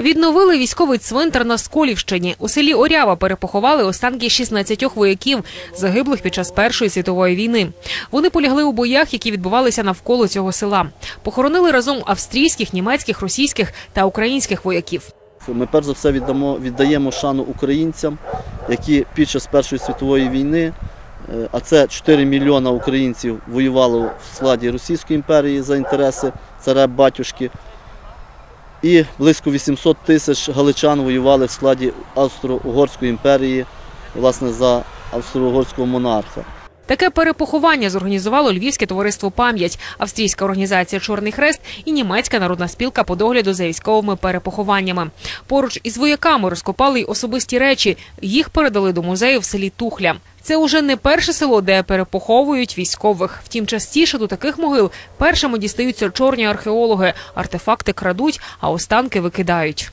Відновили військовий цвинтар на Сколівщині. У селі Орява перепоховали останки 16 вояків, загиблих під час Першої світової війни. Вони полягли у боях, які відбувалися навколо цього села. Похоронили разом австрійських, німецьких, російських та українських вояків. Ми перш за все віддамо, віддаємо шану українцям, які під час Першої світової війни, е, а це 4 мільйона українців воювало в складі Російської імперії за інтереси царя батюшки. І близько 800 тисяч галичан воювали в складі Австро-Угорської імперії, власне, за австро-угорського монарха. Таке перепоховання зорганізувало Львівське товариство Пам'ять, австрійська організація Чорний Хрест і німецька народна спілка по догляду за військовими перепохованнями. Поруч із вояками розкопали й особисті речі. Їх передали до музею в селі Тухля. Це уже не перше село, де перепоховують військових. Втім, частіше до таких могил першими дістаються чорні археологи. Артефакти крадуть, а останки викидають.